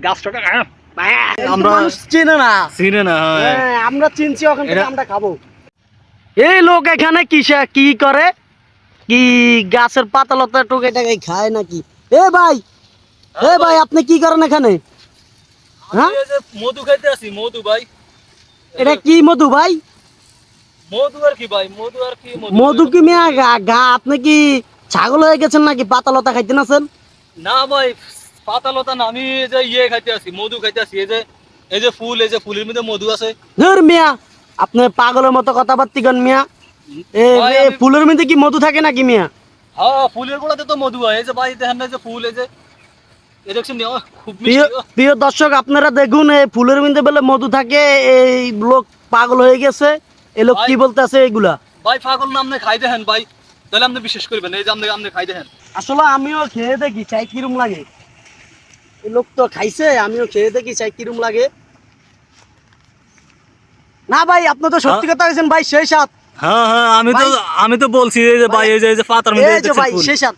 গাছটা আমরা- আমরা চিনে না। চিনে না আমরা চিনছি ওখান থেকে আমরা খাব। এই লোক এখানে কিসে কি করে? কি গাছের পাতা লতা টুকে টাকে খায় নাকি? এ ভাই এ ভাই আপনি কি করেন এখানে? হ্যাঁ? আমি এই যে মধু খাইতে আসি মধু ভাই। এটা কি মধু ভাই? মধু আর কি ভাই মধু আর কি মধু? কি মিয়া গা- আপনি কি ছাগল হয়ে গেছেন নাকি পাতা লতা খাইতে আছেন না ভাই পাতা লতা না আমি এই যে ইয়ে খাইতে মধু খাইতে এই যে এই যে ফুল এই যে ফুলের মধ্যে মধু আছে। ধর মিয়া আপনি পাগলের মতো কথাবার্তি কন মিয়া। এ ভাই, এ, আমি- ফুলের মধ্যে কি মধু থাকে নাকি মিয়া? হ্যাঁ ফুলের গোড়াতে তো মধু হয় এই যে ভাই দেখেন না এই যে ফুল এই যে খুব প্রিয় মিষ্টি ওহ। প্রিয় দর্শক আপনারা দেখুন এই ফুলের মধ্যে বলে মধু থাকে এই লোক পাগল হয়ে গেছে। এই লোক কি ভাই- বলতে আছে এগুলা ভাই পাগল না আপনি খাই দেখেন ভাই। তাহলে আপনি বিশ্বাস করবেন এই যে আপনি আপনি খাই দেখেন। আসলে আমিও খেয়ে দেখি চাই কিরম লাগে। লোক তো খাইছে আমিও খেয়ে দেখি চাই কিরম লাগে। না ভাই আপনি তো সত্যি কথা বলছেন ভাই সেই সাত হ্যাঁ হ্যাঁ আমি তো- আমি তো বলছি এই যে ভাই, এই যে এই যে পাতার এই যে ভাই সেই সাত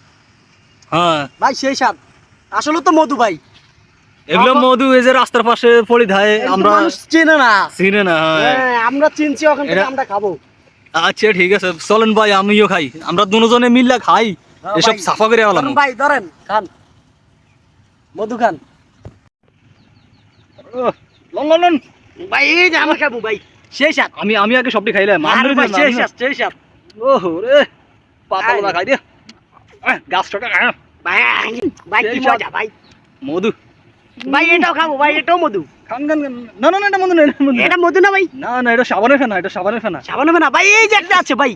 হ্যাঁ। ভাই সেই সাত আসলে তো মধু ভাই। এগুলো মধু এই যে রাস্তার পাশে পড়ে থাকে আমরা মানুষ চেনে না। চিনে না হ্যাঁ। হ্যাঁ, আমরা চিনছি ওখান থেকে আমরা খাব। আচ্ছা ঠিক আছে। চলেন ভাই আমিও খাই। আমরা দুজনে মিললে খাই। হ্যাঁ, এসব। সাফা করে ভাই ধরেন খান। মধু খান। ভাই এই যে আমরা খাব ভাই। সেই সাত আমি আমি আগে সবটি খাইলাম। আরে ভাই সেই সাত সেই সাত ওহো রে পাতা আরে। খাই দে। গাছটা ভাই ভাই কি মজা ভাই। মধু। ভাই এটাও খাব ভাই এটাও মধু। খান খান খান। না না না এটা মধু না এটা মধু না। এটা মধু না ভাই। না না এটা সাবানের ফেনা এটা সাবানের ফেনা। ভাই এই যে একটা আছে ভাই।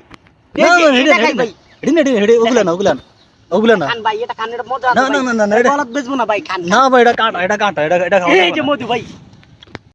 এই না, যে, এটা খাই ভাই। না। হেডে না, হেডে, হেডে, ওগুলা না, ওগুলা না। ওগুলা না। ভাই এটা কানের মজা না, না, না, না, এটা- বেচবো না ভাই না ভাই, এটা কাঁটা, এটা কাটা এটা- এটা খাওয়া এই যে মধু ভাই।